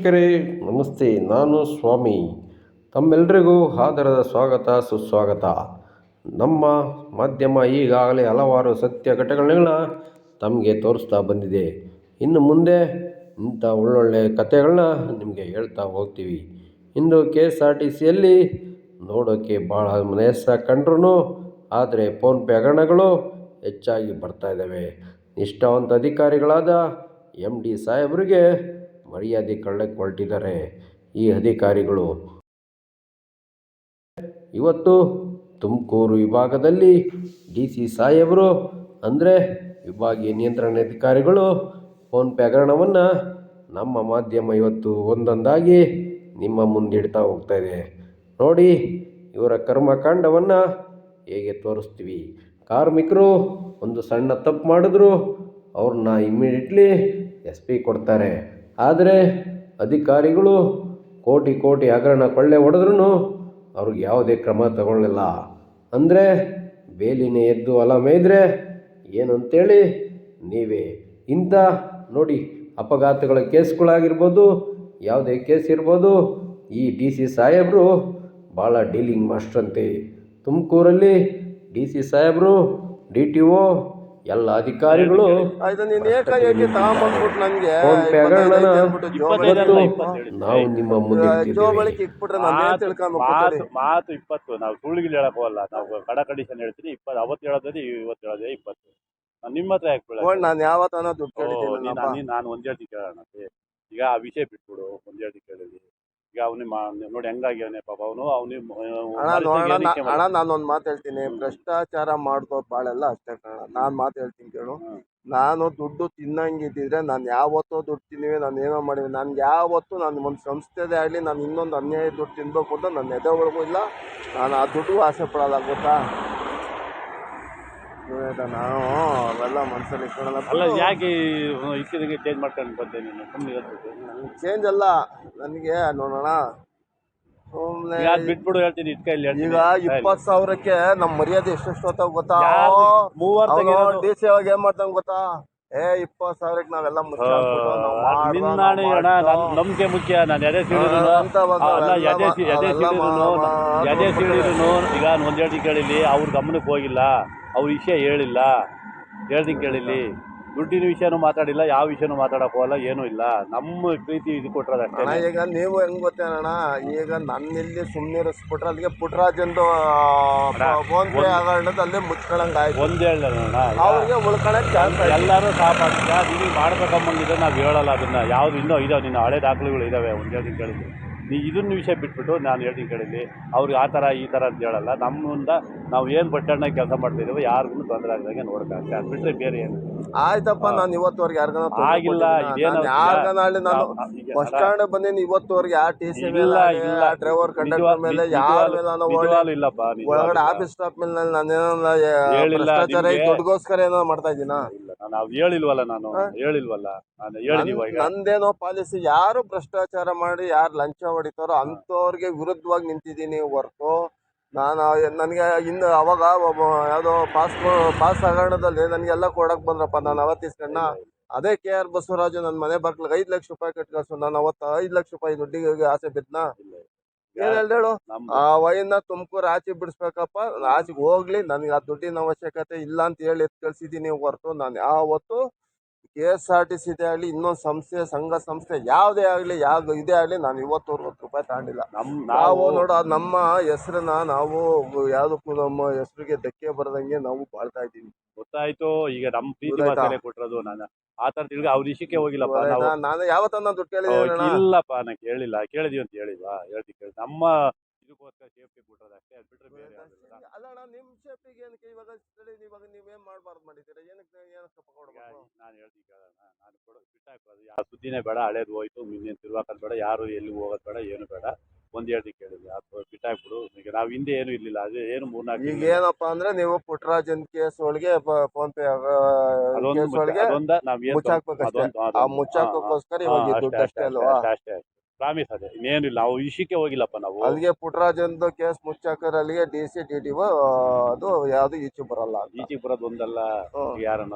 ವೀಕ್ಷಕರೇ, ನಮಸ್ತೆ. ನಾನು ಸ್ವಾಮಿ. ತಮ್ಮೆಲ್ಲರಿಗೂ ಆದರದ ಸ್ವಾಗತ, ಸುಸ್ವಾಗತ. ನಮ್ಮ ಮಾಧ್ಯಮ ಈಗಾಗಲೇ ಹಲವಾರು ಸತ್ಯ ಘಟನೆಗಳನ್ನ ತಮಗೆ ತೋರಿಸ್ತಾ ಬಂದಿದೆ. ಇನ್ನು ಮುಂದೆ ಇಂಥ ಒಳ್ಳೊಳ್ಳೆ ಕಥೆಗಳನ್ನ ನಿಮಗೆ ಹೇಳ್ತಾ ಹೋಗ್ತೀವಿ. ಇಂದು ಕೆ ಎಸ್ ಆರ್ ಟಿ ಸಿಯಲ್ಲಿ ನೋಡೋಕ್ಕೆ ಭಾಳ ಮನಸ್ಸ ಕಂಡ್ರೂ ಆದರೆ ಫೋನ್ಪೇ ಹಗರಣಗಳು ಹೆಚ್ಚಾಗಿ ಬರ್ತಾ ಇದ್ದಾವೆ. ನಿಷ್ಠಾವಂತ ಅಧಿಕಾರಿಗಳಾದ ಎಂ ಡಿ ಸಾಹೇಬರಿಗೆ ಮರ್ಯಾದೆ ಕಳ್ಳಕ್ಕೆ ಹೊರಟಿದ್ದಾರೆ ಈ ಅಧಿಕಾರಿಗಳು. ಇವತ್ತು ತುಮಕೂರು ವಿಭಾಗದಲ್ಲಿ ಡಿ ಸಿ ಸಾಹೇಬರು ಅಂದರೆ ವಿಭಾಗೀಯ ನಿಯಂತ್ರಣಾಧಿಕಾರಿಗಳು ಫೋನ್ಪೇ ಹಗರಣವನ್ನು ನಮ್ಮ ಮಾಧ್ಯಮ ಇವತ್ತು ಒಂದೊಂದಾಗಿ ನಿಮ್ಮ ಮುಂದಿಡ್ತಾ ಹೋಗ್ತಾ ಇದೆ. ನೋಡಿ, ಇವರ ಕರ್ಮಕಾಂಡವನ್ನು ಹೇಗೆ ತೋರಿಸ್ತೀವಿ. ಕಾರ್ಮಿಕರು ಒಂದು ಸಣ್ಣ ತಪ್ಪು ಮಾಡಿದ್ರು, ಅವ್ರನ್ನ ಇಮ್ಮಿಡಿಯೇಟ್ಲಿ ಎಸ್ ಪಿ ಕೊಡ್ತಾರೆ. ಆದರೆ ಅಧಿಕಾರಿಗಳು ಕೋಟಿ ಕೋಟಿ ಹಗರಣ ಕೊಳ್ಳೆ ಹೊಡೆದ್ರೂ ಅವ್ರಿಗೆ ಯಾವುದೇ ಕ್ರಮ ತಗೊಳ್ಳಲ್ಲ. ಅಂದರೆ ಬೇಲಿನೇ ಎದ್ದು ಹೊಲ ಮೇಯ್ದರೆ ಏನು ಅಂತೇಳಿ ನೀವೇ ಇಂಥ ನೋಡಿ ಅಪಘಾತಗಳ ಕೇಸ್ಗಳಾಗಿರ್ಬೋದು, ಯಾವುದೇ ಕೇಸ್ ಇರ್ಬೋದು, ಈ ಡಿ ಸಿ ಸಾಹೇಬರು ಭಾಳ ಡೀಲಿಂಗ್ ಮಾಸ್ಟ್ರಂತೆ ತುಮಕೂರಲ್ಲಿ ಡಿ ಸಿ ಸಾಹೇಬರು, ಡಿ ಟಿ ಒ ಎಲ್ಲ ಅಧಿಕಾರಿಗಳು ಆಯ್ತು ನೀನ್ ಏಕಾಏಕಿ ತಗೊಂಬಂದ್ಬಿಟ್ಟು ನನ್ಗೆ ನಾವು ನಿಮ್ಮ ಮುಂದೆ ಇಟ್ಟಿದ್ದೀವಿ. ನಾನು ಏನ್ ಮಾತು ತಿಳ್ಕೊಂಬೇಕು ಮಾತು ಮಾತು ಇಪ್ಪತ್ತು. ನಾವು ಸುಳ್ಳುಗಿಲ್ ಹೇಳಕ್ ಹೋಗಲ್ಲ. ನಾವು ಕಡ ಕಂಡೀಷನ್ ಹೇಳ್ತೀನಿ. ಇಪ್ಪತ್ತು ಅವತ್ತು ಹೇಳೋದೇ ಇವತ್ತು ಹೇಳೋದೇ ಇಪ್ಪತ್ತು. ನಾನು ನಿಮ್ಮ ಹತ್ರ ಯಾಕೆ ಬೀಳೋದು? ನೋಡ್ ನಾನು ಯಾವತ್ತನ ದುಡ್ಡು ಓ, ನೀನ್- ಕೇಳಿದ್ದೀನಿ ನೀನ್- ನಾನು ಒಂದ್ ಹೇಳ್ತಿ ಕೇಳೋಣ. ಈಗ ಆ ವಿಷಯ ಬಿಟ್ಬಿಡು. ಒಂದ್ ಹೇಳ್ತಿ ಕೇಳಿದ್ವಿ. ಈಗ ಮಾ ನೋಡಿ ಹೆಂಗಾಗ್ಯಾವನೆ ಪಾಪ ಅವನು ಅಣ್ಣ ನೋಡೋಣ ಅಣ್ಣ ನಾನು ಒಂದ್ ಮಾತು ಹೇಳ್ತೀನಿ. ಭ್ರಷ್ಟಾಚಾರ ಮಾಡ್ದೋ ಬಾಳೆಲ್ಲ ಅಷ್ಟೇ ಕಣ ನಾನ್ ಮಾತು ಹೇಳ್ತೀನಿ ಕೇಳು. ನಾನು ದುಡ್ಡು ತಿನ್ನಂಗಿದ್ದಿದ್ರೆ ನಾನು ಯಾವತ್ತೋ ದುಡ್ಡು ತಿನ್ನಿವೆ ನಾನು ಏನೋ ಮಾಡಿವಿ. ನನ್ಗೆ ಯಾವತ್ತು ನಾನು ಒಂದು ಸಂಸ್ಥೆದೇ ಆಗಲಿ ನಾನು ಇನ್ನೊಂದು ಅನ್ಯಾಯ ದುಡ್ಡು ತಿನ್ಬೇಕು ಅಂತ ನನ್ನ ಎದೆ ಒಳಗೂ ಇಲ್ಲ. ನಾನು ಆ ದುಡ್ಡು ಆಸೆ ಪಡಲ್ಲ ಗೊತ್ತಾ? ಇವಾಗ ನಾವು ಅವೆಲ್ಲ ಮನಸ್ಸಲ್ಲಿ ಅಲ್ಲ ಯಾಕೆ ಚೇಂಜ್ ಮಾಡ್ಕೊಂಡು ಬಂದೆ ನೀನು? ಸುಮ್ಮನೆ ಚೇಂಜ್ ಅಲ್ಲ. ನನಗೆ ನೋಡೋಣ. ಸುಮ್ಮನೆ ಬಿಟ್ಬಿಡು ಹೇಳ್ತೀನಿ ಇಟ್ಕ ಇಲ್ಲಿ ಹೇಳ್ತೀನಿ. ಈಗ ಇಪ್ಪತ್ ಸಾವಿರಕ್ಕೆ ನಮ್ ಮರ್ಯಾದೆ ಎಷ್ಟೆಷ್ಟು ಹೊತ್ತಾಗ ಗೊತ್ತಾ? ಯಾರು? ಮೂವತ್ತು ಅವನು ತೆಗೆಯೋದು. ಡಿ ಸಿ ಅವಾಗ ಏನ್ ಗೊತ್ತಾ? ಏ ಇಪ್ಪತ್ ಸಾವಿರಕ್ಕೆ ನಾವೆಲ್ಲ ಮುಚ್ಚಾಕ್ಬಿಟ್ಟು ನಾವ್ ಮಾಡ್ದ, ನಿನ್ನ ನಾವ್ ಅಣ್ಣ ಅಣ್ಣ ಮಾಡ್ದ. ನನ್ ನಂಬಿಕೆ ಮುಖ್ಯ ನಾನು ಎದೆ ಸಿಡಿದ್ರು ಅಂತ ಅಲ್ಲ ಅವೆಲ್ಲ ಎದೆ ಸಿ- ಎದೆ ಅವೆಲ್ಲ ಸಿಡಿದ್ರು ಮಾ- ಎದೆ ಸಿಡಿದ್ರು ಈಗ ಒಂದ್ ಹೇಳ್ತಿ ಕೇಳಿಲಿ ಅವ್ರ ಗಮನಕ್ಕೆ ಹೋಗಿಲ್ಲ. ಅವ್ರ ವಿಷಯ ಹೇಳಿಲ್ಲ. ಹೇಳ್ದಿ ಕೇಳಿಲಿ ದುಡ್ಡಿನ ವಿಷಯನೂ ಮಾತಾಡಿಲ್ಲ ಯಾವ ವಿಷಯನೂ ಮಾತಾಡಕ್ಕೆ ಹೋಗಲ್ಲ ಏನೂ ಇಲ್ಲ. ನಮ್ಮ ಪ್ರೀತಿ ಇದು ಕೊಟ್ಟರೆ ಅಣ್ಣ ಅಷ್ಟೇ ಈಗ ನೀವು ಹೆಂಗ್ ಗೊತ್ತೇನಣ್ಣ ಈಗ ನನ್ನಿಲ್ಲಿ ಸುಮ್ನಿರಿಸ್ಬಿಟ್ರೆ ಅಲ್ಲಿಗೆ ಪುಟ್ರಾಜಂದು ಫೋನ್ ಪೇ ಹಗರಣದ ಅಲ್ಲೇ ಮುಚ್ಕೊಳಂಗಾಯ್ತು ಒಂದ್ ಹೇಳೋಣ ಅವ್ರಿಗೆ ಉಳ್ಕೊಳಕ್ ಚಾನ್ಸ್ ಎಲ್ಲರೂ ಸಾಪಾಡ್ತೀಗ ನೀವು ಮಾಡ್ಬೇಕಂಬಂಗಿದ್ರೆ ನಾವು ಹೇಳಲ್ಲ ಅದನ್ನ. ಯಾವ್ದು ಇನ್ನೂ ಇದಾವೆ ನಿನ್ನ ಹಳೆ ದಾಖಲೆಗಳು ಇದಾವೆ ಒಂದು ಹೇಳ್ತೀನಿ ಕೇಳಿದ್ವಿ ನೀ ಇದನ್ನ ವಿಷಯ ಬಿಟ್ಬಿಟ್ಟು ನಾನು ಹೇಳ್ತೀನಿ ಕೇಳಿದ್ವಿ ಅವ್ರಿಗೆ ಆ ಥರ ಈ ಥರ ಅಂತ ಹೇಳಲ್ಲ. ನಮ್ಮಿಂದ ನಾವು ಏನು ಬಟ್ಟಣ್ಣ ಕೆಲಸ ಮಾಡ್ತಿದ್ದೀವೋ ಯಾರಿಗೂ ತೊಂದರೆ ಆಗದಂಗೆ ನೋಡ್ಬೇಕು ಅದು ಬಿಟ್ಟರೆ ಬೇರೆ ಏನು ಆಯ್ತಪ್ಪ ನಾನು ಇವತ್ತುವರೆಗೆ ಯಾರಿಗಾನ ಆಗಿಲ್ಲ, ಇದೇನು ಯಾರಿಗಾನ ಅಲ್ಲಿ ನಾನು ಬಸ್ ಸ್ಟ್ಯಾಂಡ್ ಬಂದೀನಿ ಇವತ್ತುವರೆಗೆ ಯಾವ ಟಿ ಸಿ ಇಲ್ಲ ಇಲ್ಲ. ಡ್ರೈವರ್ ಕಂಡಕ್ಟರ್ ಮೇಲೆ ಯಾರು ಮೇಲೆ ನಾನು ಇಲ್ಲಪ್ಪ ಒಳಗಡೆ. ಆಫೀಸ್ ಸ್ಟಾಫ್ ಮೇಲೆ ನಾನು ಏನೋ ಹೇಳಿಲ್ಲ ಈ ಏನೋ ಮಾಡ್ತಾ ಇದ್ದೀನಾ? ನಾನು ನಾವು ಹೇಳಿಲ್ವಲ್ಲ ನಾನು ಹೇಳಿಲ್ವಲ್ಲ? ನಾನು ಹೇಳಿದೀವ ಈಗ. ನಂದೇನೋ ಪಾಲಿಸಿ ಯಾರು ಭ್ರಷ್ಟಾಚಾರ ಮಾಡಿ ಯಾರು ಲಂಚ ಹೊಡಿತಾರೋ ಅಂತವ್ರಿಗೆ ವಿರುದ್ಧವಾಗಿ ನಿಂತಿದ್ದೀನಿ ಹೊರತು. ನಾನು ನನಗೆ ಇನ್ನು ಅವಾಗ ಒಬ್ಬ ಯಾವುದೋ ಪಾಸ್ ಪಾಸ್ ಹಗರಣದಲ್ಲಿ ನನಗೆಲ್ಲ ಕೊಡಕ್ ಬಂದ್ರಪ್ಪ ನಾನು ಅವತ್ತಿಸ್ಕಣ್ಣ ಅದೇ ಕೆ ಆರ್ ಬಸವರಾಜು ನನ್ನ ಮನೆ ಬಾಗ್ಲಿಗೆ ಐದು ಲಕ್ಷ ರೂಪಾಯಿ ಕಟ್ಕಳ್ಸು ನಾನು ಅವತ್ತು ಐದು ಲಕ್ಷ ರೂಪಾಯಿ ದುಡ್ಡಿಗೆ ಆಸೆ ಬಿದ್ನಾ? ಏನ್ ಹೇಳ್ದೇಳು? ನಮ್ಮ ಆ ವೈನ ತುಮಕೂರು ಆಚೆ ಬಿಡಿಸ್ಬೇಕಪ್ಪ. ಆಚೆಗೆ ಹೋಗ್ಲಿ ನನಗೆ ಆ ದುಡ್ಡಿನ ಅವಶ್ಯಕತೆ ಇಲ್ಲ ಅಂತ ಹೇಳಿ ಎತ್ ಕಳ್ಸಿದೀನಿ ಹೊರ್ತು. ನಾನು ಯಾವತ್ತು K S R T C ಆಗಲಿ ಇನ್ನೊಂದು ಸಂಸ್ಥೆ ಸಂಘ ಸಂಸ್ಥೆ ಯಾವುದೇ ಆಗಲಿ ಯಾವ ಇದೇ ಆಗಲಿ ನಾನು ಇವತ್ತವರೆಗೂ ಅರವತ್ತು ರೂಪಾಯಿ ತಗೊಂಡಿಲ್ಲ. ನಮ್ಮ ನಾವು ನಾವು ನೋಡು ನಮ್ಮ ಹೆಸರನ್ನ ನಾವು ಯಾವುದಕ್ಕೂ ನಮ್ಮ ಹೆಸರಿಗೆ ಧಕ್ಕೆ ಬರದಂಗೆ ನಾವು ಬಾಳ್ತಾ ಇದ್ದೀವಿ. ಗೊತ್ತಾಯ್ತು ಈಗ ನಮ್ಮ ಪ್ರೀತಿ ಗೊತ್ತಾಯ್ತಾ? ಕೊಟ್ಟಿರೋದು ನಾನು ಆ ಥರ ತಿರ್ಗಿ ಅವ್ರ ವಿಷಯಕ್ಕೆ ಹೋಗಿಲ್ಲಪ್ಪ ನಾವು ನಾನು ಯಾವತ್ತನ್ನ ದುಡ್ಡು ಕೇಳಿದ್ದೀನಿ ಇಲ್ಲಪ್ಪ ನಾ ಕೇಳಿಲ್ಲ ಕೇಳಿದೀವಿ ಅಂತ ಹೇಳಿಲ್ಲ ಹೇಳ್ತಿ ಕೇಳಿ ನಮ್ಮ ಇದಕ್ಕೋಸ್ಕರ ಸೇಫ್ಟಿ ಕೊಟ್ಟರೆ ಅಷ್ಟೇ ಅದು ಬಿಟ್ಟರೆ ಬೇರೆ ಯಾವ್ದೂ ಇಲ್ಲ. ಅಲ್ಲ ಅಣ್ಣ ನಿಮ್ಮ ಸೇಫ್ಟಿಗೆ ಏನಕ್ಕೆ ಇವಾಗ ಸರಿ ಇವಾಗ ನೀವೇನ್ ಮಾಡಬಾರ್ದು ಮಾಡಿದ್ದೀರಾ? ಏನಕ್ಕೆ ಏನಕ್ಕೆ ಕೊಡ್ಬೇಕು ನಾನು ಹೇಳ್ತೀನಿ ಕೇಳೋಣ ನಾನು ಕೊಡೋ ಬಿಟ್ಟಾಕೋದು ಯಾವ ಸುದ್ದಿನೇ ಬೇಡ ಹಳೇದು ಹೋಯ್ತು ಇನ್ನೇನು ತಿರ್ವಾಕೋದು ಬೇಡ ಯಾರು ಎಲ್ಲಿ ಹೋಗೋದು ಬೇಡ ಏನು ಬೇಡ. ಒಂದು ಹೇಳ್ತಿ ಕೇಳಿದ್ವಿ ಅದು ಬಿಟ್ಟಾಕ್ಬಿಡು ಈಗ ನಾವು ಹಿಂದೆ ಏನು ಇರಲಿಲ್ಲ ಅದೇ ಏನು ಮೂರ್ನಾಲ್ಕು ಈಗ ಏನಪ್ಪಾ ಅಂದ್ರೆ ನೀವು ಪುಟ್ಟರಾಜನ್ ಕೇಸ್ ಒಳಗೆ ಫೋನ್ ಪೇ ಕೇಸ್ ಒಳಗೆ ಮುಚ್ಚಾಕ್ಬೇಕು ಹಾ, ಇವಾಗ ಅಷ್ಟೇ, ದುಡ್ಡು ಅಷ್ಟೇ, ಅಷ್ಟೇ ಅಲ್ವಾ? ಅಷ್ಟೇ, ಅಷ್ಟೇ. ಪ್ರಾಮಿಸ್ ಅದೇ. ಇನ್ನೇನಿಲ್ಲ ನಾವು ವಿಷಯಕ್ಕೆ ಹೋಗಿಲ್ಲಪ್ಪ ನಾವು. ಅಲ್ಲಿಗೆ ಪುಟ್ಟರಾಜಂದು ಕೇಸ್ ಮುಚ್ಚಾಕರ್ ಅಲ್ಲಿಗೆ ಡಿ ಸಿ ಡಿ ಟಿ ಅದು ಯಾವ್ದು ಈಚೆ ಬರಲ್ಲ ಈಚೆಗೆ ಬರೋದು ಒಂದಲ್ಲ. ಯಾರನ್ನ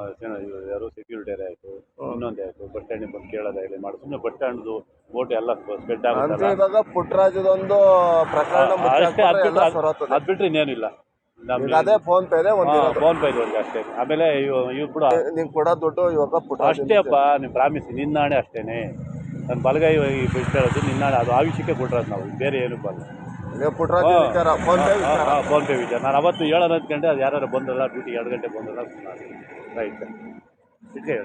ಯಾರು ಸೆಕ್ಯೂರಿಟಿ ಆಯ್ತು. ಇನ್ನೊಂದೇ ಆಯ್ತು ಬಸ್ ಸ್ಟ್ಯಾಂಡಿಗೆ ಬಂದು ಕೇಳೋದಾಗಲಿ ಮಾಡಿ ಸುಮ್ಮನೆ ಬಸ್ ಸ್ಟ್ಯಾಂಡ್ದು ಬೋಟ್ ಎಲ್ಲ ಸ್ಪ್ರೆಡ್ ಆಗುತ್ತೆ ಇವಾಗ ಪುಟ್ಟರಾಜದೊಂದು ಪ್ರಕರಣ ಅದ್ ಬಿಟ್ರೆ ಇನ್ನೇನಿಲ್ಲ ಅದೇ ಫೋನ್ ಪೇ ಫೋನ್ ಪೇ ಒಂದು ಅಷ್ಟೇ. ಆಮೇಲೆ ಇವ್ ಕೂಡ ನೀವ್ ಕೊಡೋ ದುಡ್ಡು ಇವಾಗ ಅಷ್ಟೇ ಅಪ್ಪ ನೀವು ಪ್ರಾಮಿಸ್ ನಿನ್ನಾಣೆ ಅಷ್ಟೇನೆ. ನನ್ನ ಬಲಗೈ ಬಿಟ್ಟು ಹೇಳೋದು ನಿನ್ನ ಅದು ಆ ವಿಷಯಕ್ಕೆ ಕೊಟ್ಟಿರೋದು ನಾವು ಬೇರೆ ಏನು ಬಲ್ಲ. ಫೋನ್ ಪೇ ವಿಚಾರ. ನಾನು ಅವತ್ತು ಹೇಳೋಣ ಗಂಟೆ ಅದು ಯಾರು ಬಂದಲ್ಲ ಡ್ಯೂಟಿ ಎರಡು ಗಂಟೆ ಬಂದಲ್ಲ ರೈಟ್ ಇಷ್ಟೇ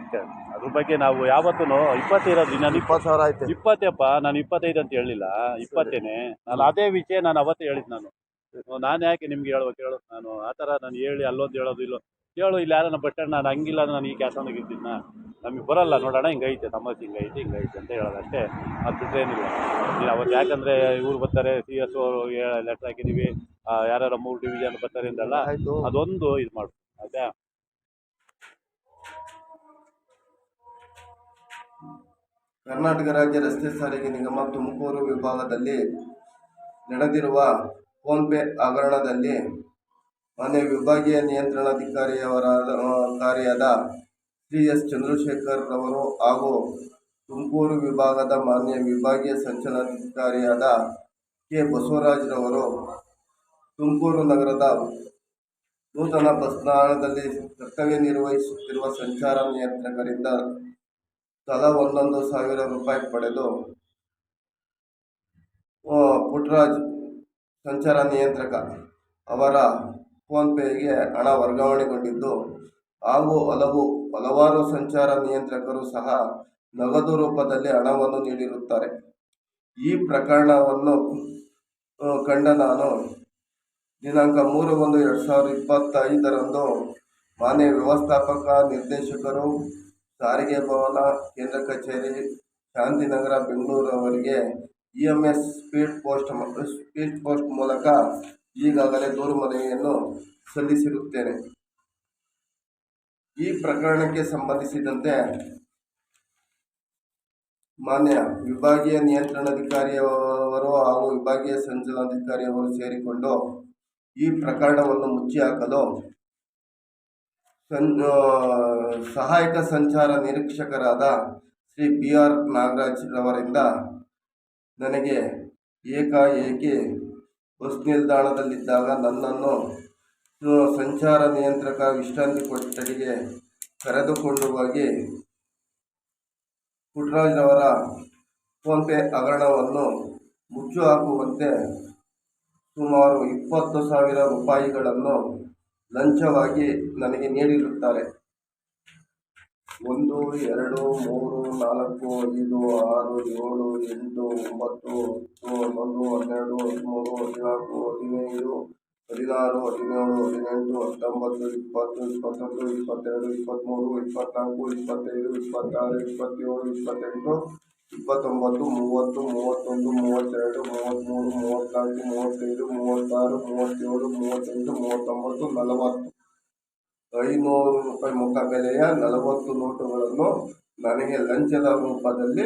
ಇಷ್ಟೇ ಅದ್ರ ಬಗ್ಗೆ ನಾವು ಯಾವತ್ತೂ ಇಪ್ಪತ್ತೇ ಇರೋದು ನಾನು ಇಪ್ಪತ್ತು ಸಾವಿರ ಆಯ್ತು. ಇಪ್ಪತ್ತೇಪ್ಪ ನಾನು ಇಪ್ಪತ್ತೈದು ಅಂತ ಹೇಳಿಲ್ಲ ಇಪ್ಪತ್ತೇನೆ. ನಾನು ಅದೇ ವಿಷಯ ನಾನು ಅವತ್ತೇ ಹೇಳಿದ್ದು ನಾನು. ನಾನು ಯಾಕೆ ನಿಮ್ಗೆ ಹೇಳ್ಬೇಕು ಹೇಳು ನಾನು ಆ ಥರ ನಾನು ಹೇಳಿ ಅಲ್ಲೊಂದು ಹೇಳೋದು ಇಲ್ಲೋ ಹೇಳು ಇಲ್ಲಿ ಯಾರನ್ನ ಬಸ್ ಸ್ಟ್ಯಾಂಡ್ ನಾನು ಹಂಗಿಲ್ಲ ನಾನು ಈ ಕ್ಯಾಸನಾಗ ಇರ್ತೀನ ನಮಗೆ ಬರಲ್ಲ ನೋಡೋಣ ಹಿಂಗೈತೆ ತಮ್ಮಸಿ ಹಿಂಗೈತೆ ಹಿಂಗೈತೆ ಅಂತ ಹೇಳೋದಷ್ಟೇ. ಅದು ಬಿಟ್ಟರೆ ಏನಿಲ್ಲ. ಇಲ್ಲ ಅವತ್ತು ಯಾಕಂದರೆ ಇವ್ರು ಬರ್ತಾರೆ ಸಿ ಎಸ್ ಅವರು ಲೆಟ್ರ್ ಹಾಕಿದ್ದೀವಿ ಯಾರ್ಯಾರ ಮೂರು ಡಿವಿಷನ್ ಬರ್ತಾರೆ ಅಂದಲ್ಲ ಆಯಿತು. ಅದೊಂದು ಇದು ಮಾಡು ಆಯ್ತಾ? ಕರ್ನಾಟಕ ರಾಜ್ಯ ರಸ್ತೆ ಸಾರಿಗೆ ನಿಗಮ ತುಮಕೂರು ವಿಭಾಗದಲ್ಲಿ ನಡೆದಿರುವ ಫೋನ್ಪೇ ಹಗರಣದಲ್ಲಿ ಮಾನ್ಯ ವಿಭಾಗೀಯ ನಿಯಂತ್ರಣಾಧಿಕಾರಿಯವರ ಕಾರ್ಯಾದ ಶ್ರೀ ಎಸ್. ಚಂದ್ರಶೇಖರ್ ರವರು ಹಾಗೂ ತುಮಕೂರು ವಿಭಾಗದ ಮಾನ್ಯ ವಿಭಾಗೀಯ ಸಂಚಲನಾಧಿಕಾರಿಯಾದ ಕೆ. ಬಸವರಾಜ್ರವರು ತುಮಕೂರು ನಗರದ ನೂತನ ಬಸ್ ನಿಲ್ದಾಣದಲ್ಲಿ ಕರ್ತವ್ಯ ನಿರ್ವಹಿಸುತ್ತಿರುವ ಸಂಚಾರ ನಿಯಂತ್ರಕರಿಂದ ತಲಾ ಒಂದೊಂದು ಸಾವಿರ ರೂಪಾಯಿ ಪಡೆದು ಪುಟ್ರಾಜ್ ಸಂಚಾರ ನಿಯಂತ್ರಕ ಅವರ ಫೋನ್ಪೇಗೆ ಹಣ ವರ್ಗಾವಣೆಗೊಂಡಿದ್ದು ಹಾಗೂ ಹಲವು ಹಲವಾರು ಸಂಚಾರ ನಿಯಂತ್ರಕರು ಸಹ ನಗದು ರೂಪದಲ್ಲಿ ಹಣವನ್ನು ನೀಡಿರುತ್ತಾರೆ. ಈ ಪ್ರಕರಣವನ್ನು ಕಂಡ ನಾನು ದಿನಾಂಕ ಮೂರು ಒಂದು ಎರಡು ಸಾವಿರದ ಇಪ್ಪತ್ತೈದರಂದು ಮಾನ್ಯ ವ್ಯವಸ್ಥಾಪಕ, ನಿರ್ದೇಶಕರು, ಸಾರಿಗೆ ಭವನ, ಕೇಂದ್ರ ಕಚೇರಿ, ಶಾಂತಿನಗರ, ಬೆಂಗಳೂರು ಅವರಿಗೆ E M S speed post speed post ಮೂಲಕ ಈಗಾಗಲೇ ದೂರು ಮನವಿಯನ್ನು ಸಲ್ಲಿಸಿರುತ್ತೇನೆ. ಈ ಪ್ರಕರಣಕ್ಕೆ ಸಂಬಂಧಿಸಿದಂತೆ ಮಾನ್ಯ ವಿಭಾಗೀಯ ನಿಯಂತ್ರಣಾಧಿಕಾರಿಯವರು ಹಾಗೂ ವಿಭಾಗೀಯ ಸಂಚಲನಾಧಿಕಾರಿಯವರು ಸೇರಿಕೊಂಡು ಈ ಪ್ರಕರಣವನ್ನು ಮುಚ್ಚಿ ಹಾಕಲು ಸಂ ಸಹಾಯಕ ಸಂಚಾರ ನಿರೀಕ್ಷಕರಾದ ಶ್ರೀ ಬಿ ಆರ್ ನಾಗರಾಜ್ ರವರಿಂದ ನನಗೆ ಏಕಾಏಕಿ ಬಸ್ ನಿಲ್ದಾಣದಲ್ಲಿದ್ದಾಗ ನನ್ನನ್ನು ಸಂಚಾರ ನಿಯಂತ್ರಕ ವಿಶ್ರಾಂತಿ ಕೊಠಡಿಗೆ ಕರೆದುಕೊಂಡು ಹೋಗಿ ಪುಟ್ಟರಾಜ್ ರವರ ಫೋನ್ಪೇ ಹಗರಣವನ್ನು ಮುಚ್ಚು ಹಾಕುವಂತೆ ಸುಮಾರು ಇಪ್ಪತ್ತು ಸಾವಿರ ರೂಪಾಯಿಗಳನ್ನು ಲಂಚವಾಗಿ ನನಗೆ ನೀಡಿರುತ್ತಾರೆ. ಒಂದು, ಎರಡು, ಮೂರು, ನಾಲ್ಕು, ಐದು, ಆರು, ಏಳು, ಎಂಟು, ಒಂಬತ್ತು, ಹತ್ತು, ಹನ್ನೊಂದು, ಹನ್ನೆರಡು, ಹದಿಮೂರು, ಹದಿನಾಲ್ಕು, ಹದಿನೈದು ಹದಿನಾರು, ಹದಿನೇಳು ಹದಿನೆಂಟು ಹತ್ತೊಂಬತ್ತು, ಇಪ್ಪತ್ತು, ಇಪ್ಪತ್ತೊಂದು, ಇಪ್ಪತ್ತೆರಡು ಇಪ್ಪತ್ತ್ಮೂರು ಇಪ್ಪತ್ತ್ನಾಲ್ಕು ಇಪ್ಪತ್ತೈದು, ಇಪ್ಪತ್ತಾರು, ಇಪ್ಪತ್ತೇಳು, ಇಪ್ಪತ್ತೆಂಟು, ಇಪ್ಪತ್ತೊಂಬತ್ತು, ಮೂವತ್ತು, ಮೂವತ್ತೊಂದು, ಮೂವತ್ತೆರಡು, ಮೂವತ್ತ್ಮೂರು, ಮೂವತ್ತ್ನಾಲ್ಕು, ಮೂವತ್ತೈದು, ಮೂವತ್ತಾರು, ಮೂವತ್ತೇಳು, ಮೂವತ್ತೆಂಟು, ಮೂವತ್ತೊಂಬತ್ತು, ನಲವತ್ತು. ಐನೂರು ರೂಪಾಯಿ ಮುಖಬೆಲೆಯ ನಲವತ್ತು ನೋಟುಗಳನ್ನು ನನಗೆ ಲಂಚದ ರೂಪದಲ್ಲಿ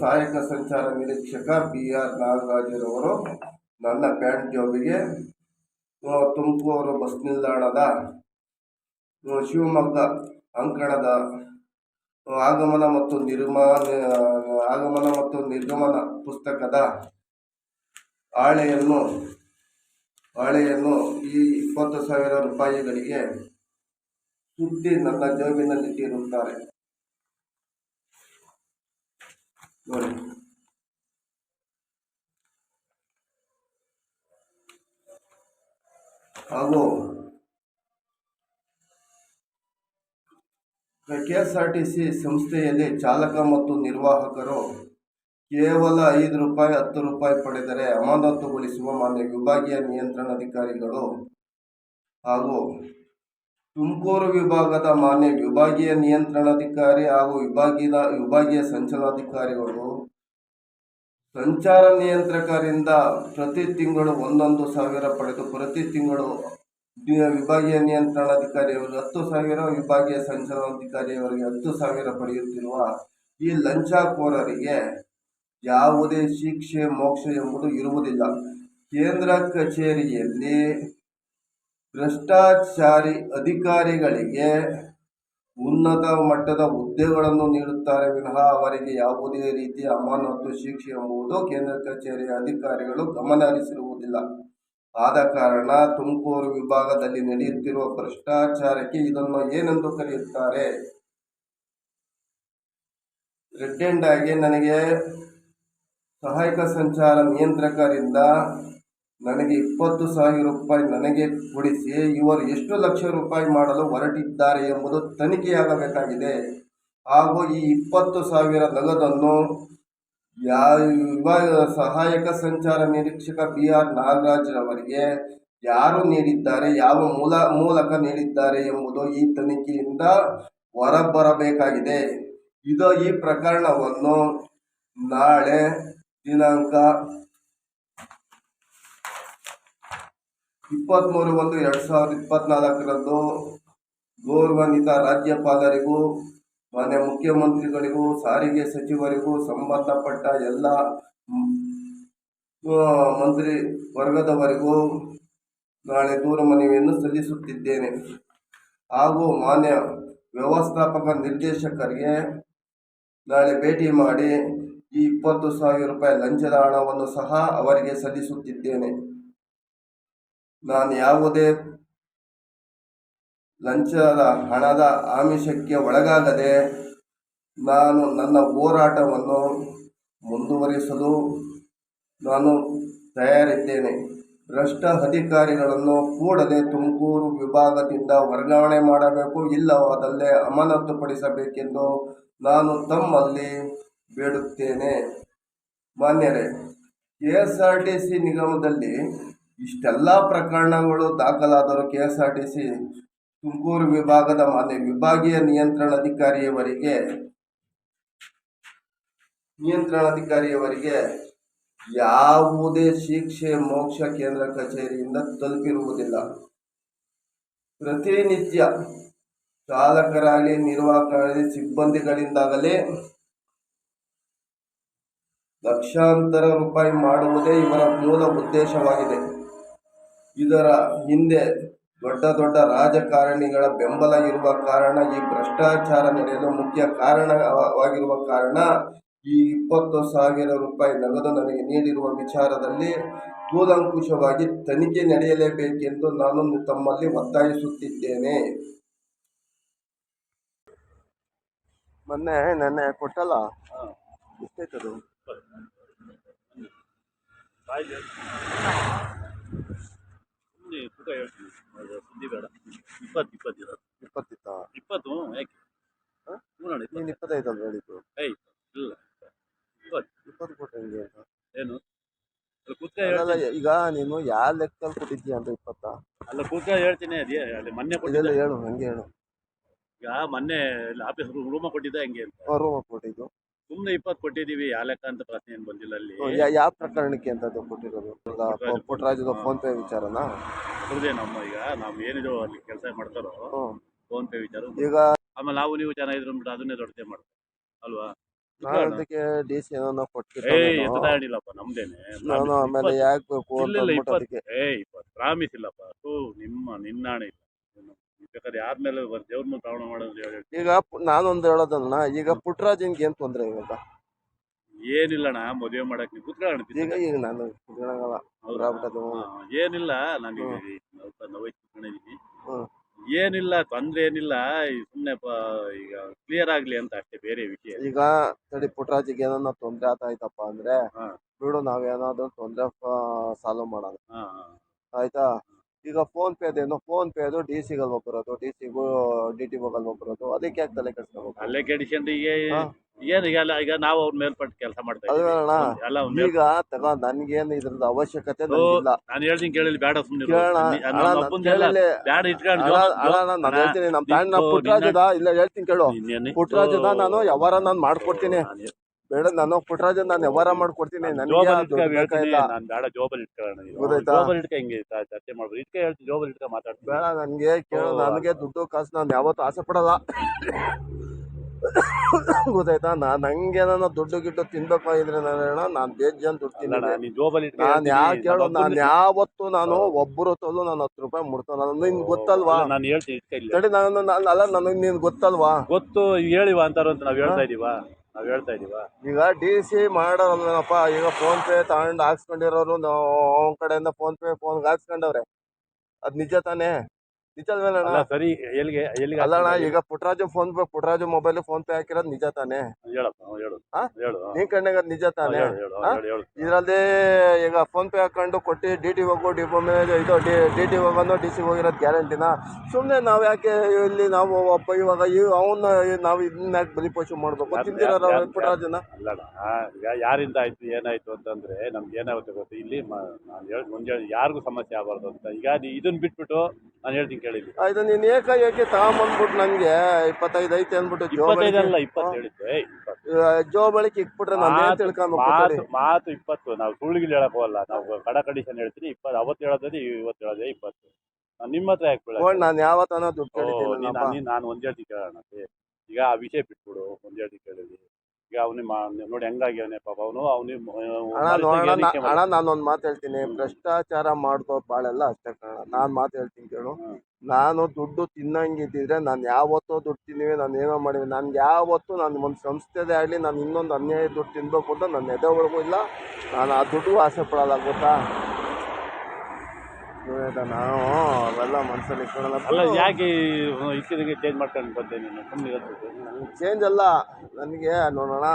ಸಹಾಯಕ ಸಂಚಾರ ನಿರೀಕ್ಷಕ ಬಿ ಆರ್ ನಾಗರಾಜರವರು ನನ್ನ ಪ್ಯಾಂಟ್ ಜಾಬಿಗೆ ತುಮಕೂರು ಬಸ್ ನಿಲ್ದಾಣದ ಶಿವಮೊಗ್ಗ ಅಂಕಣದ ಆಗಮನ ಮತ್ತು ನಿರ್ಮಾಣ ಆಗಮನ ಮತ್ತು ನಿರ್ಗಮನ ಪುಸ್ತಕದ ಹಾಳೆಯನ್ನು ಹಾಳೆಯನ್ನು ಈ ಇಪ್ಪತ್ತು ಸಾವಿರ ರೂಪಾಯಿಗಳಿಗೆ ಸುದ್ದಿ ನನ್ನ ಜೇಬಿನಲ್ಲಿಟ್ಟಿರುತ್ತಾರೆ ನೋಡಿ. ಹಾಗೂ K S R T C ಸಂಸ್ಥೆಯಲ್ಲಿ ಚಾಲಕ ಮತ್ತು ನಿರ್ವಾಹಕರು ಕೇವಲ ಐದು ರೂಪಾಯಿ, ಹತ್ತು ರೂಪಾಯಿ ಪಡೆದರೆ ಅಮಾನತುಗೊಳಿಸುವ ಮಾನ್ಯ ವಿಭಾಗೀಯ ನಿಯಂತ್ರಣಾಧಿಕಾರಿಗಳು ಹಾಗೂ ತುಮಕೂರು ವಿಭಾಗದ ಮಾನ್ಯ ವಿಭಾಗೀಯ ನಿಯಂತ್ರಣಾಧಿಕಾರಿ ಹಾಗೂ ವಿಭಾಗೀಯ ವಿಭಾಗೀಯ ಸಂಚಾಲನಾಧಿಕಾರಿಗಳು ಸಂಚಾರ ನಿಯಂತ್ರಕರಿಂದ ಪ್ರತಿ ತಿಂಗಳು ಒಂದೊಂದು ಸಾವಿರ ಪಡೆದು ಪ್ರತಿ ತಿಂಗಳು ವಿಭಾಗೀಯ ನಿಯಂತ್ರಣಾಧಿಕಾರಿಯವರು ಹತ್ತು ಸಾವಿರ, ವಿಭಾಗೀಯ ಸಂಚಾಲನಾಧಿಕಾರಿಯವರಿಗೆ ಹತ್ತು ಸಾವಿರ ಪಡೆಯುತ್ತಿರುವ ಈ ಲಂಚಕೋರರಿಗೆ ಯಾವುದೇ ಶಿಕ್ಷೆ, ಮೋಕ್ಷ ಎಂಬುದು ಇರುವುದಿಲ್ಲ. ಕೇಂದ್ರ ಕಚೇರಿಯಲ್ಲಿ ಭ್ರಷ್ಟಾಚಾರಿ ಅಧಿಕಾರಿಗಳಿಗೆ ಉನ್ನತ ಮಟ್ಟದ ಹುದ್ದೆಗಳನ್ನು ನೀಡುತ್ತಾರೆ ವಿನಃ ಅವರಿಗೆ ಯಾವುದೇ ರೀತಿಯ ಅಮಾನತು ಶಿಕ್ಷೆ ಎಂಬುದು ಕೇಂದ್ರ ಕಚೇರಿಯ ಅಧಿಕಾರಿಗಳು ಗಮನ ಹರಿಸಿರುವುದಿಲ್ಲ ಆದ ಕಾರಣ ತುಮಕೂರು ವಿಭಾಗದಲ್ಲಿ ನಡೆಯುತ್ತಿರುವ ಭ್ರಷ್ಟಾಚಾರಕ್ಕೆ ಇದನ್ನು ಏನೆಂದು ಕರೆಯುತ್ತಾರೆ? ರೆಡ್ ಆಗಿ ನನಗೆ ಸಹಾಯಕ ಸಂಚಾರ ನಿಯಂತ್ರಕರಿಂದ ನನಗೆ ಇಪ್ಪತ್ತು ಸಾವಿರ ರೂಪಾಯಿ ನನಗೆ ಕೊಡಿಸಿ, ಇವರು ಎಷ್ಟು ಲಕ್ಷ ರೂಪಾಯಿ ಮಾಡಲು ಹೊರಟಿದ್ದಾರೆ ಎಂಬುದು ತನಿಖೆಯಾಗಬೇಕಾಗಿದೆ. ಹಾಗೂ ಈ ಇಪ್ಪತ್ತು ಸಾವಿರ ನಗದನ್ನು ಯಾವ ಸಹಾಯಕ ಸಂಚಾರ ನಿರೀಕ್ಷಕ ಬಿ ಆರ್ ನಾಗರಾಜ್ರವರಿಗೆ ಯಾರು ನೀಡಿದ್ದಾರೆ, ಯಾವ ಮೂಲ, ಮೂಲಕ ನೀಡಿದ್ದಾರೆ ಎಂಬುದು ಈ ತನಿಖೆಯಿಂದ ಹೊರಬರಬೇಕಾಗಿದೆ. ಇದು ಈ ಪ್ರಕರಣವನ್ನು ನಾಳೆ ದಿನಾಂಕ ಇಪ್ಪತ್ತ್ಮೂರು ಒಂದು ಎರಡು ಸಾವಿರದ ಇಪ್ಪತ್ತ್ನಾಲ್ಕರಂದು ಗೌರವಾನ್ವಿತ ರಾಜ್ಯಪಾಲರಿಗೂ, ಮಾನ್ಯ ಮುಖ್ಯಮಂತ್ರಿಗಳಿಗೂ, ಸಾರಿಗೆ ಸಚಿವರಿಗೂ ಸಂಬಂಧಪಟ್ಟ ಎಲ್ಲ ಮಂತ್ರಿ ವರ್ಗದವರಿಗೂ ನಾಳೆ ದೂರ ಮನವಿಯನ್ನು ಸಲ್ಲಿಸುತ್ತಿದ್ದೇನೆ. ಹಾಗೂ ಮಾನ್ಯ ವ್ಯವಸ್ಥಾಪಕ ನಿರ್ದೇಶಕರಿಗೆ ನಾಳೆ ಭೇಟಿ ಮಾಡಿ ಈ ಇಪ್ಪತ್ತು ಸಾವಿರ ರೂಪಾಯಿ ಲಂಚದ ಹಣವನ್ನು ಸಹ ಅವರಿಗೆ ಸಲ್ಲಿಸುತ್ತಿದ್ದೇನೆ. ನಾನು ಯಾವುದೇ ಲಂಚದ ಹಣದ ಆಮಿಷಕ್ಕೆ ಒಳಗಾಗದೆ ನಾನು ನನ್ನ ಹೋರಾಟವನ್ನು ಮುಂದುವರಿಸಲು ನಾನು ತಯಾರಿದ್ದೇನೆ. ಭ್ರಷ್ಟ ಅಧಿಕಾರಿಗಳನ್ನು ಕೂಡಲೇ ತುಮಕೂರು ವಿಭಾಗದಿಂದ ವರ್ಗಾವಣೆ ಮಾಡಬೇಕು, ಇಲ್ಲವಾದಲ್ಲೇ ಅಮಾನತುಪಡಿಸಬೇಕೆಂದು ನಾನು ತಮ್ಮಲ್ಲಿ ಬೇಡುತ್ತೇನೆ. ಮಾನ್ಯರೇ K S R T C ನಿಗಮದಲ್ಲಿ ಇಷ್ಟೆಲ್ಲ ಪ್ರಕರಣಗಳು ದಾಖಲಾದರೂ K S R T C Tumakuru ವಿಭಾಗದ ಮಾನ್ಯ ವಿಭಾಗೀಯ ನಿಯಂತ್ರಣಾಧಿಕಾರಿಯವರಿಗೆ ನಿಯಂತ್ರಣಾಧಿಕಾರಿಯವರಿಗೆ ಯಾವುದೇ ಶಿಕ್ಷೆ ಮೋಕ್ಷ ಕೇಂದ್ರ ಕಚೇರಿಯಿಂದ ತಲುಪಿರುವುದಿಲ್ಲ. ಪ್ರತಿನಿತ್ಯ ಚಾಲಕರಾಗಲಿ, ನಿರ್ವಾಹಕರಾಗಲಿ, ಸಿಬ್ಬಂದಿಗಳಿಂದಾಗಲೇ ಲಕ್ಷಾಂತರ ರೂಪಾಯಿ ಮಾಡುವುದೇ ಇವರ ಮೂಲ ಉದ್ದೇಶವಾಗಿದೆ. ಇದರ ಹಿಂದೆ ದೊಡ್ಡ ದೊಡ್ಡ ರಾಜಕಾರಣಿಗಳ ಬೆಂಬಲ ಇರುವ ಕಾರಣ, ಈ ಭ್ರಷ್ಟಾಚಾರ ನಡೆಯಲು ಮುಖ್ಯ ಕಾರಣವಾಗಿರುವ ಕಾರಣ, ಈ ಇಪ್ಪತ್ತು ಸಾವಿರ ರೂಪಾಯಿ ನಗದು ನನಗೆ ನೀಡಿರುವ ವಿಚಾರದಲ್ಲಿ ಕೂಲಂಕುಷವಾಗಿ ತನಿಖೆ ನಡೆಯಲೇಬೇಕೆಂದು ನಾನು ತಮ್ಮಲ್ಲಿ ಒತ್ತಾಯಿಸುತ್ತಿದ್ದೇನೆ. ಮೊನ್ನೆ ನೆನ್ನೆ ಕೊಟ್ಟಲ್ಲ? ಪುಟ ಹೇಳ್ತೀನಿ ಅದು ಸುದ್ದಿ ಬೇಡ ಇಪ್ಪತ್ತು ಇಪ್ಪತ್ತು ಇರೋದು ಇಪ್ಪತ್ತಿತ್ತ? ಇಪ್ಪತ್ತು ಯಾಕೆ? ಹ? ನೋಡೋಣ ನೀನು ಇಪ್ಪತ್ತೈದು ಅಲ್ಲ ಹೇಳಿದ್ದು. ಏಯ್ ಇಲ್ಲ ಇಪ್ಪತ್ತು. ಇಪ್ಪತ್ತು ಕೊಟ್ಟೆ ಹೆಂಗೆ ಅಂತ? ಏನು? ಅಲ್ಲಿ ಕೂತ್ಕ ಅಲ್ಲ ಹೇಳ್ತೀನಿ. ಈಗ ನೀನು ಯಾವ ಲೆಕ್ಕದಲ್ಲಿ ಕೊಟ್ಟಿದ್ದೀಯ ಅಂತ ಇಪ್ಪತ್ತ? ಅಲ್ಲ ಕೂತ್ಕ ಹೇಳ್ತೀನಿ ಅದೇ ಅಲ್ಲಿ ಮೊನ್ನೆ ಇದೆಲ್ಲ ಕೊಟ್ಟಿದ್ದೆ ಹೇಳು ಹಂಗೆ ಹೇಳು. ಈಗ ಮೊನ್ನೆ ಇಲ್ಲಿ ಆಫೀಸ್ ರೂಮ ಕೊಟ್ಟಿದ್ದೆ ಹಂಗೆ ಅಂತ. ರೂಮ್ ಸುಮ್ಮನೆ ಇಪ್ಪತ್ತು ಕೊಟ್ಟಿದ್ದೀವಿ ಯಾವ ಲೆಕ್ಕ ಅಂತ ಪ್ರಶ್ನೆ ಏನು ಬಂದಿಲ್ಲ ಅಲ್ಲಿ. ಯಾವ ಪ್ರಕರಣಕ್ಕೆ ಅಂತ ಅದು ಕೊಟ್ಟಿರೋದು? ಪುಟ್ಟರಾಜದ ಫೋನ್ ಪೇ ವಿಚಾರ ಅದ್ರದ್ದೇ ನಮ್ಮ ಈಗ ನಾವು ಏನಿದು ಅಲ್ಲಿ ಕೆಲಸ ಮಾಡ್ತಾರೋ ಫೋನ್ ಪೇ ವಿಚಾರ ಈಗ ಆಮೇಲೆ ನಾವು ನೀವು ಜನ ಇದ್ರು ಅಂದ್ಬಿಟ್ಟು ಅದನ್ನೇ ದೊಡ್ಡದೇ ಮಾಡ್ತೀವಿ ಅಲ್ವಾ? ನಾನು ಅದಕ್ಕೆ ಡಿ ಸಿ ಏನೋ ಏಯ್ ಕೊಟ್ಟಿಲ್ಲ ಎತ್ತದಾಡಿಲ್ಲಪ್ಪ ನಮ್ದೇನೆ. ನಾನು ಆಮೇಲೆ ಯಾಕೆ ಬೇಕು ಅಂತ ಇಲ್ಲ ಅಂದ್ಬಿಟ್ಟು ಇಪ್ಪತ್ತು ಅದಕ್ಕೆ. ಏಯ್ ಪ್ರಾಮಿಸ್ ಇಲ್ಲಪ್ಪ. ತೂ ನಿಮ್ಮ ನಿನ್ನಾಣೆ ಇಲ್ಲ. ಬೇಕಾದ್ರೆ ಯಾರ ಮೇಲೆ ದೇವ್ರನ್ನ ಶ್ರಾವಣ ಮಾಡೋದು ಹೇಳಿ ಈಗ ಪು- ನಾನೊಂದು ಹೇಳೋದಲ್ಲ ಈಗ ಪುಟ್ರಾಜನ್ಗೆ ಏನ್ ತೊಂದ್ರೆ ಇವಾಗ ಏನಿಲ್ಲಣ್ಣ ಮದುವೆ ಮಾಡಕ್ ನೀವು ಕೂತ್ಕೊಳ್ಳೋಣ ಈಗ ಈಗ ನಾನು ಕುತ್ಕೊಳಂಗಲ್ಲ. ಹೌದಾ? ಆಗ್ಬಿಟ್ಟದು. ಹಾ, ಏನಿಲ್ಲ ನಾನು ನೋವು ಕುತ್ಕೊಂಡಿದ್ದೀನಿ ಹ್ಮ್. ಏನಿಲ್ಲ ತೊಂದ್ರೆ ಏನಿಲ್ಲ ಸುಮ್ಮನೆ ಈಗ ಕ್ಲಿಯರ್ ಆಗ್ಲಿ ಅಂತ ಅಷ್ಟೇ ಬೇರೆ ವಿಷಯ ಈಗ ತಡಿ ಪುಟ್ಟರಾಜಿಗೆ ಏನನ್ನ ತೊಂದ್ರೆ ಆಯ್ತಪ್ಪ ಅಂದ್ರೆ ಹಾ. ಬಿಡು ನಾವೇನಾದ್ರೂ ತೊಂದ್ರೆ ಸಾಲ್ವ್ ಮಾಡೋಣ ಹಾ ಹಾ. ಆಯ್ತಾ ಈಗ ಫೋನ್ ಪೇ ಅದೇನೋ ಫೋನ್ ಪೇ ಅದು ಡಿ ಸಿಗಲ್ವ ಬರೋದು ಡಿ ಸಿಗೂ ಡಿ ಟಿ ಹೋಗಲ್ವ ಹೋಗ್ಬರೋದು ಅದಕ್ಕೆ ಯಾಕೆ ತಲೆ ಕೆಡ್ಸ್ಕೋಬೇಕು ಅಲ್ಲೇ ಕೆಡಿಸ್ಕೊಂಡು ಈಗ. ಏನು ಈಗ ಅಲ್ಲ ಈಗ ನಾವು ಅವ್ರ ಮೇಲ್ಪಟ್ಟು ಕೆಲಸ ಮಾಡ್ತೇವೆ ಅಲ್ವೇ ಅಲ್ಲ ಈಗ ತಗೋ ನನ್ಗೇನು ಇದ್ರದ್ದು ಅವಶ್ಯಕತೆ ಇಲ್ಲ ನಾನು ಹೇಳ್ತೀನಿ ಕೇಳಿಲ್ಲ. ಬೇಡ ಸುಮ್ಮನೆ. ಬ್ಯಾಡ ಇಟ್ಕೊಂಡು ನಾನ್- ಹೇಳ್ತೀನಿ ನಮ್ಮ ತಾಂಡ್ ನಿಂತು ಪುಟ್ಟರಾಜದ ಇಲ್ಲ ಹೇಳ್ತೀನಿ ಕೇಳು. ಪುಟ್ರಾಜದ ನಾನು ವ್ಯವಹಾರ ನಾನು ಮಾಡ್ಕೊಡ್ತೀನಿ. ಬೇಡ ನಾನು ಪುಟ್ರಾಜ್ ನಾನು ವ್ಯವಹಾರ ಮಾಡ್ಕೊಡ್ತೀನಿ. ನನಗೆ ಇಟ್ಕೊ ಹೇಳ್ತೀನಿ, ಬೇಕಾಗಿಲ್ಲ ನಾನ್ ಬೇಡ ಜೋಬಲ್ಲಿ ಇಟ್ಕೊಳ್ಳೋಣ. ಗೊತ್ತಾಯ್ತಾ? ಜೋಬಲ್ಲಿ ಇಟ್ಕ ಹಿಂಗೆ ಚ- ಚರ್ಚೆ ಮಾಡ್ಬೋದು ಇಟ್ಕ ಹೇಳ್ತೀನಿ ಜೋಬಲ್ಲಿ ಇಟ್ಕೊ ಮಾತಾಡ್ತೀನಿ. ಬೇಡ ನನಗೆ ಕೇಳು ಓ, ನನಗೆ ದುಡ್ಡು ಕಾಸು ನಾನು ಯಾವತ್ತೂ ಆಸೆ ಪಡಲ್ಲ. ಗೊತ್ತಾಯ್ತಾ? ನಾನು ಹಂಗೆ ನಾನು ದುಡ್ಡು ಗಿಡ್ಡು ತಿನ್ಬೇಕು ಇದ್ರೆ ನಾನು ಹೇಳೋಣ ನಾನು ಬೇಜಾನ್ ದುಡ್ಡು ಅಲ್ಲ ತಿಂದಿದ್ದೆ ನೀನ್ ಇಟ್ಕೊಂಡು ನಾನು ಹೇಳ್ತೀನಿ, ಯಾಕೆ ಹೇಳು? ನಾನು ನಾನು ಒಬ್ಬನೇ- ಯಾವತ್ತು ನಾನು ಒಬ್ಬರು ತೋಲು ನಾನು ಹತ್ತು ರೂಪಾಯಿ ಮುಡ್ತಾನ ನಿನ್ ಗೊತ್ತಲ್ವಾ? ಅಲ್ಲ, ನಾನು ಹೇಳ್ತೀನಿ ಇಟ್ಕ ಇಲ್ಲಿ. ತಡಿ ನಾನು ನಾನು- ಅಲ್ಲ ನನಗೆ ನೀನ್ ಗೊತ್ತಲ್ವಾ? ಗೊತ್ತು ಹೇಳಿವ ಅಂತಾರ ಅಂತ ನಾವ್ ಹೇಳ್ತಾ ಇದೀವ? ನಾವ್ ಹೇಳ್ತಾ ಇದೀವ? ಈಗ ಡಿ ಸಿ ಮಾಡೋರಲ್ಲಪ್ಪ ಈಗ ಫೋನ್ ಪೇ ತಗೊಂಡು ಹಾಕ್ಸ್ಕೊಂಡಿರೋರು ಅವನ ಕಡೆಯಿಂದ ಫೋನ್ ಪೇ ಫೋನ್ ಹಾಕ್ಸ್ಕೊಂಡವ್ರೆ. ಅದು ನಿಜ ತಾನೇ? ನಿಜ ಅಲ್ಲ ಸರಿ ಎಲ್ಲಿಗೆ ಎಲ್ಲಿಗೆ ಅಲ್ಲಣ್ಣ ಈಗ Putraju PhonePe Putraju mobile PhonePe ಹಾಕಿರೋದು ನಿಜ ತಾನೆ? ಹೇಳಪ್ಪ ಹೇಳು ಆ? ಹೇಳು. ನೀನ್ ಕಣ್ಣಾಗ ಅದ್ ನಿಜ ತಾನೆ? ಇದ್ರಲ್ಲಿ ಹೇಳು ಹೇಳು ಆ? ಹೇಳು ಹೇಳು. ಇದರಲ್ಲಿ ಈಗ ಫೋನ್ ಪೇ ಹಾಕೊಂಡು ಕೊಟ್ಟು ಡಿ ಟಿ ಹೋಗು ಡಿ ಇದು ಡಿ ಟಿ ಹೋಗೋದು ಡಿ ಸಿ ಹೋಗಿರೋದು ಗ್ಯಾರಂಟಿನ ಸುಮ್ಮನೆ ನಾವು ಯಾಕೆ ಇಲ್ಲಿ ನಾವು ಒಬ್ಬ ಇವಾಗ ಅವನ್ನ ನಾವು ಇದನ್ನ ಯಾಕೆ ಬಲಿಪಶು ಮಾಡ್ಬೇಕು? ಯಾರ್- ತಿಂದಿರೋ ಪುಟ್ರಾಜನ? ಅಲ್ಲಣ್ಣ ಈಗ ಯಾರಿಂದ ಆಯ್ತು ಏನಾಯ್ತು ಅಂತಂದ್ರೆ ನಮ್ಗೆ ಏನಾಗುತ್ತೆ ಗೊತ್ತು? ಇಲ್ಲಿ ನಾನು ಹೇಳಿ ಯಾರಿಗೂ ಸಮಸ್ಯೆ ಆಗಬಾರ್ದು ಅಂತ. ಈಗ ನೀ ಇದನ್ನ ಬಿಟ್ಬಿಟ್ಟು ನಾನು ಹೇಳ್ತೀನಿ ಕೇಳಿದ್ವಿ ಆಯ್ತು ನೀನ್ ಏಕ ಏಕೆ ತಗೊಂಬಂದ್ಬಿಟ್ಟು ನಂಗೆ ಇಪ್ಪತ್ತೈದು ಐತೆ ಅಂದ್ಬಿಟ್ಟು ಜೋ ಇಪ್ಪತ್ತೈದಲ್ಲ ಇಪ್ಪತ್ತು ಹೇಳಿದ್ದು. ಏಯ್ ಇಪ್ಪತ್ತು. ಜೋ ಬಳಿಕ್ ಇಕ್ಬಿಟ್ರೆ ನಾನು ಏನ್ ಮಾತು ತಿಳ್ಕೊಬೇಕು ಮಾತು ಮಾತು ಇಪ್ಪತ್ತು. ನಾವು ಸುಳ್ಳಿಗೆ ಹೇಳಕ್ ಹೋಗಲ್ಲ. ನಾವು ಕಡ ಕಂಡೀಷನ್ ಹೇಳ್ತೀನಿ. ಇಪ್ಪತ್ತು ಅವತ್ತು ಹೇಳೋದೇ ಇವತ್ತು ಹೇಳೋದೇ ಇಪ್ಪತ್ತು. ನಾನು ನಿಮ್ಮ ಹತ್ರ ಯಾಕೆ ಬೀಳೋದು? ನಾನು ಯಾವತ್ತನ ದುಡ್ಡು ಓ, ನೀನ್- ಕೇಳಿದ್ದೀನಪ್ಪ ನೀನ್- ನಾನು ಒಂದ್ ಹೇಳ್ತಿ ಕೇಳೋಣ ಈಗ ಆ ವಿಷಯ ಬಿಟ್ಬಿಡು ಒಂದ್ ಹೇಳ್ತಿ ಕೇಳಿದ್ವಿ. ಈಗ ಅವನಿ ನೋಡಿ ಪಾಪ. ಅವನು ಅವನಿ ಅಣ್ಣ ನಾನೊಂದು ಮಾತು ಹೇಳ್ತೀನಿ. ಭ್ರಷ್ಟಾಚಾರ ಮಾಡ್ಕೋ ಬಾಳೆಲ್ಲ ಅಷ್ಟೇ ಕಣ ನಾನ್ ಮಾತು ಹೇಳ್ತೀನಿ ಕೇಳು. ನಾನು ದುಡ್ಡು ತಿನ್ನಂಗಿದ್ದಿದ್ರೆ ನಾನು ಯಾವತ್ತೋ ದುಡ್ಡು ತಿನ್ನಿವೆ ನಾನು ಏನೋ ಮಾಡಿವೆ. ನನ್ಗೆ ಯಾವತ್ತೂ ನಾನು ಒಂದು ಸಂಸ್ಥೆದೇ ಆಗಲಿ ನಾನು ಇನ್ನೊಂದು ಅನ್ಯಾಯ ದುಡ್ಡು ತಿನ್ಬೇಕು ಅಂತ ನನ್ನ ಎದೆ ಒಳಗೂ ಇಲ್ಲ. ನಾನು ಆ ದುಡ್ಡು ಆಸೆ ಪಡಲ್ಲ ಗೊತ್ತಾ? ನಾವು ಅವೆಲ್ಲ ಮನಸ್ಸಲ್ಲಿ ಇಟ್ಕೊಳಲ್ಲ ಅಲ್ಲ ಯಾಕೆ ಇಕ್ಕಿದಂಗೆ ಚೇಂಜ್ ಮಾಡ್ಕೊಂಡು ಬಂದೆ ನೀನು? ಸುಮ್ಮನೆ ಚೇಂಜ್ ಅಲ್ಲ ನನಗೆ ನೋಡೋಣ.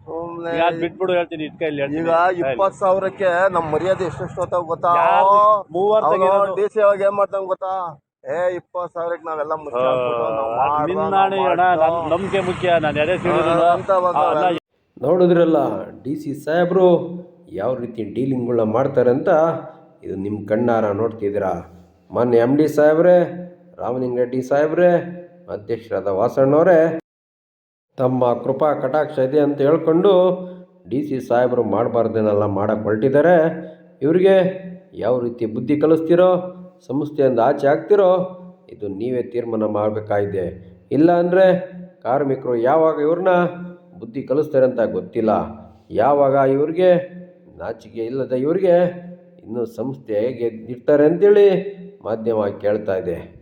ಸುಮ್ಮನೆ ಅದ್ ಬಿಟ್ಬಿಡು ಹೇಳ್ತೀನಿ ಇಟ್ಕ ಇಲ್ಲಿ ಹೇಳ್ತೀನಿ. ಈಗ ಇಪ್ಪತ್ತು ಸಾವಿರಕ್ಕೆ ನಮ್ಮ ಮರ್ಯಾದೆ ಎಷ್ಟೆಷ್ಟು ಹೊತ್ತಾಗ ಗೊತ್ತಾ? ಯಾರು? ತೆಗಿಯೋದು. ಡಿ ಸಿ ಅವಾಗ ಏನ್ ಮಾಡ್ತಾವ ಗೊತ್ತಾ? ಏ ಇಪ್ಪತ್ತು ಸಾವಿರಕ್ಕೆ ನಾವೆಲ್ಲ ಮುಚ್ಚಾಕ್ಬಿಟ್ಟು ನಾವ್ ಮಾಡ್ದ, ನಿನ್ನ ನಾವ್ ಅಣ್ಣ ಮಾಡ್ದ. ನಂಬಿಕೆ ಮುಖ್ಯ ನಾನು ಎದೆ ಅಂತ ಅಲ್ಲ ನೋಡಿದ್ರಲ್ಲ ಡಿ ಸಿ ಸಾಹೇಬ್ರು ಯಾವ ರೀತಿ ಡೀಲಿಂಗ್ಗಳನ್ನ ಮಾಡ್ತಾರೆ ಅಂತ ಇದು ನಿಮ್ಮ ಕಣ್ಣಾರ ನೋಡ್ತಿದ್ದೀರಾ? ಮೊನ್ನೆ ಎಂ ಡಿ ಸಾಹೇಬ್ರೆ ರೆಡ್ಡಿ ಸಾಹೇಬ್ರೆ, ಅಧ್ಯಕ್ಷರಾದ ವಾಸಣ್ಣವರೇ. ತಮ್ಮ ಕೃಪಾ ಕಟಾಕ್ಷ ಇದೆ ಅಂತ ಹೇಳ್ಕೊಂಡು ಡಿ ಸಿ ಸಾಹೇಬರು ಮಾಡಬಾರ್ದೇನೆಲ್ಲ ಮಾಡಕ್ಕೆ ಹೊರಟಿದ್ದಾರೆ. ಇವರಿಗೆ ಯಾವ ರೀತಿ ಬುದ್ಧಿ ಕಲಿಸ್ತಿರೋ, ಸಂಸ್ಥೆಯಿಂದ ಆಚೆ ಹಾಕ್ತಿರೋ ಇದು ನೀವೇ ತೀರ್ಮಾನ ಮಾಡಬೇಕಾಗಿದೆ. ಇಲ್ಲ ಅಂದರೆ ಕಾರ್ಮಿಕರು ಯಾವಾಗ ಇವ್ರನ್ನ ಬುದ್ಧಿ ಕಲಿಸ್ತಾರೆ ಅಂತ ಗೊತ್ತಿಲ್ಲ. ಯಾವಾಗ ಇವ್ರಿಗೆ ನಾಚಿಕೆ ಇಲ್ಲದ ಇವ್ರಿಗೆ ಇನ್ನೂ ಸಂಸ್ಥೆ ಹೇಗೆ ಅಂತೇಳಿ ಮಾಧ್ಯಮ ಕೇಳ್ತಾ ಇದೆ.